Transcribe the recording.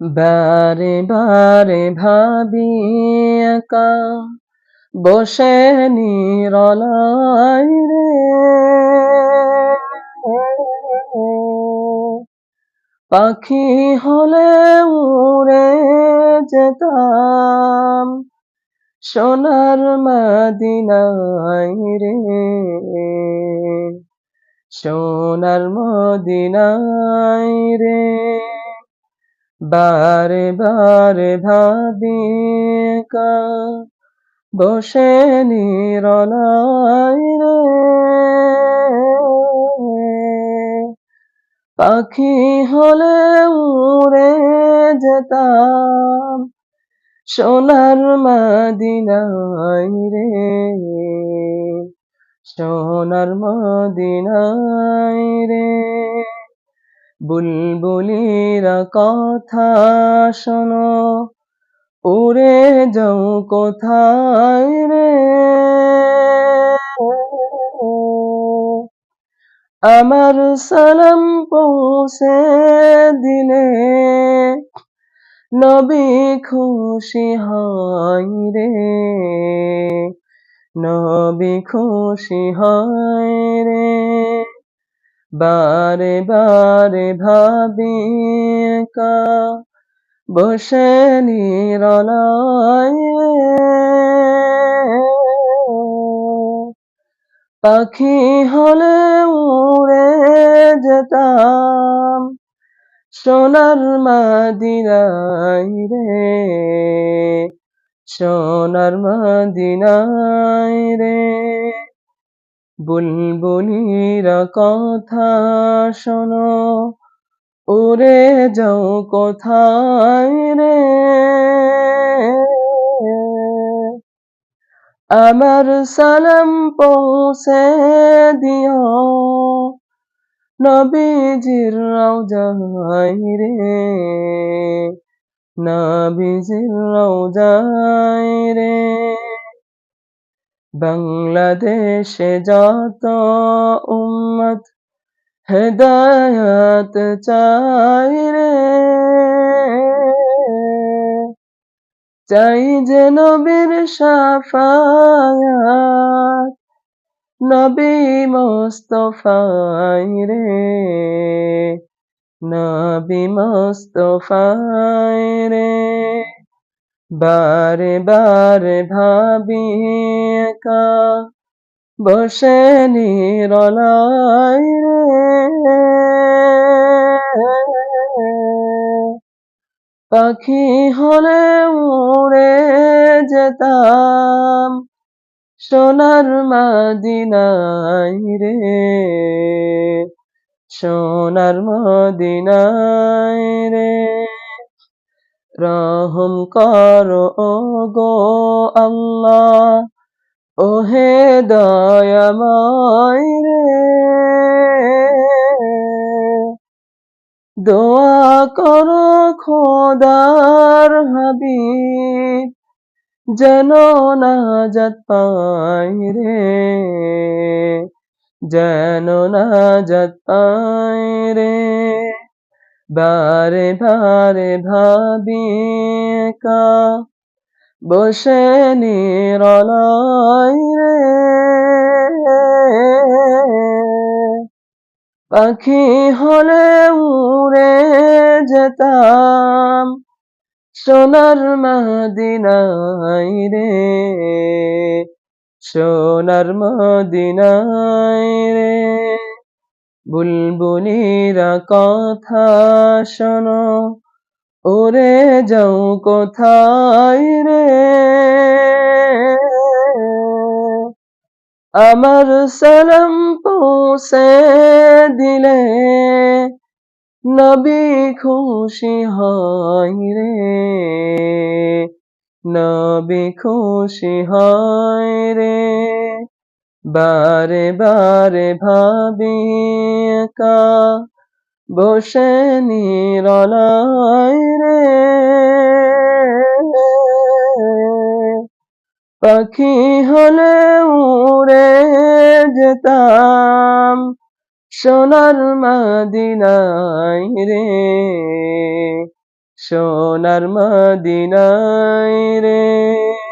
বারে বারে ভাবি একা, বসে নিরলাই রে। পাখি হলে উড়ে যেতাম, সোনার মদিনায় রে। সোনার মদিনায় রে। বারে বারে ভাবি একা বসে নিরলাই রে। পাখি হলে উড়ে যেতাম, সোনার মদিনায় রে। সোনার মদিনায় রে। বুলবুলিরা কথা শোনো, উড়ে যাও কোথায় রে? আমার সালাম পৌঁছে দিলে নবী খুশি হয় রে, নবী খুশি হয় রে। বারে বারে ভাবি একা বসে নিরলায় পাখি হলে উড়ে যেতাম সোনার মদিনায় রে সোনার মদিনায় রে বুলবুলিরা কথা শোনো, উড়ে যাও কোথায় রে? আমার সালাম পৌঁছে দিও, নবীজির রওজায় রে, নবীজির রওজায় রে। বাংলাদেশে যত উম্মত হেদায়াত চাই রে, চাই যে নবীর সাফায়াত, নবী মোস্তফাই রে, নবী মোস্তফাই রে। বারে বারে ভাবি একা বসে রে। পাখি হলে উড়ে যেতাম সোনার মদিনায় রে। সোনার মদিনায় রে। রহম করো গো আল্লাহ ওহে দয়াময় রে। দোয়া করো খোদার হাবিব, যেন নাজাত পাই রে। যেন নাজাত পাই রে। বারে বারে ভাবি একা বসে রে। পাখি হলে উড়ে যেতাম সোনার মদিনায় রে। সোনার মদিনায় রে। বুলবুলিরা কথা শোনো ওরে যাও কোথায় রে? আমার সালাম পৌঁছে দিলে নবী খুশি হয় রে। নবী খুশি হয় রে। বারে বারে ভাবি একা বসে নিরলাই রে। পাখি হলে উড়ে যেতাম সোনার মদিনায় রে। সোনার মদিনায় রে।